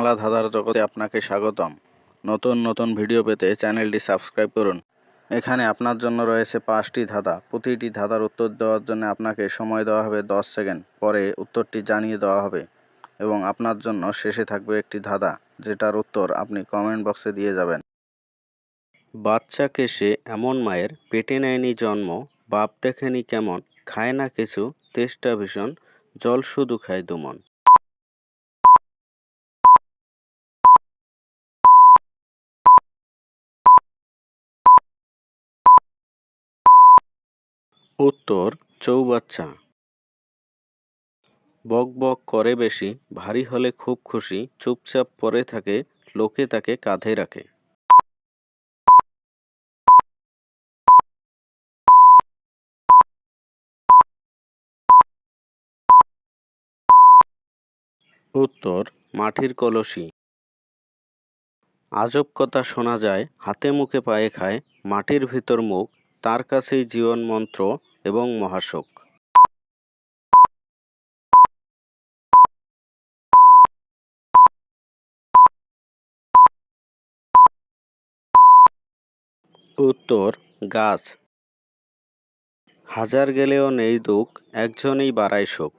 বাংলা ধাঁধার জগতে আপনাকে স্বাগতম। নতুন নতুন ভিডিও পেতে চ্যানেলটি সাবস্ক্রাইব করুন। এখানে আপনার জন্য রয়েছে পাঁচটি ধাঁধা। প্রতিটি ধাঁধার উত্তর দেওয়ার জন্য আপনাকে সময় দেওয়া হবে দশ সেকেন্ড। পরে উত্তরটি জানিয়ে দেওয়া হবে এবং আপনার জন্য শেষে থাকবে একটি ধাঁধা, যেটার উত্তর আপনি কমেন্ট বক্সে দিয়ে যাবেন। বাচ্চাকে সে এমন মায়ের, পেটে নেয়নি জন্ম, বাপ দেখেনি কেমন, খায় না কিছু, তেষ্টা ভীষণ, জল শুধু খায় দুমন। উত্তর, চৌবাচ্চা। বক বক করে বেশি, ভারী হলে খুব খুশি, চুপচাপ পরে থাকে, লোকে তাকে কাঁধে রাখে। উত্তর, মাটির কলসি। আজব কথা শোনা যায়, হাতে মুখে পায়ে খায়, মাটির ভিতর মুখ, তার কাছেই জীবন মন্ত্র এবং মহাশোক। উত্তর গাছ। হাজার গেলেও নেই দুঃখ একজনই বাড়ায় শোক।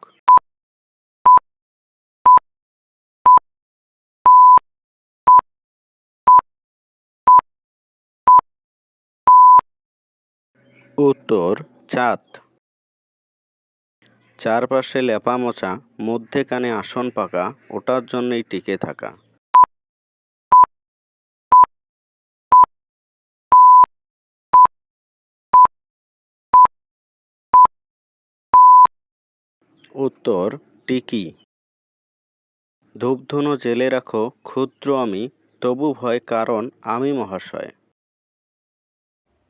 উত্তর চাঁদ। চারপাশে লেপা মোচা মধ্যে কানে আসন পাকা, ওটার জন্যই টিকে থাকা। উত্তর, টিকি। ধূপধুনো জেলে রাখো, ক্ষুদ্র আমি, তবু ভয় কারণ আমি মহাশয়।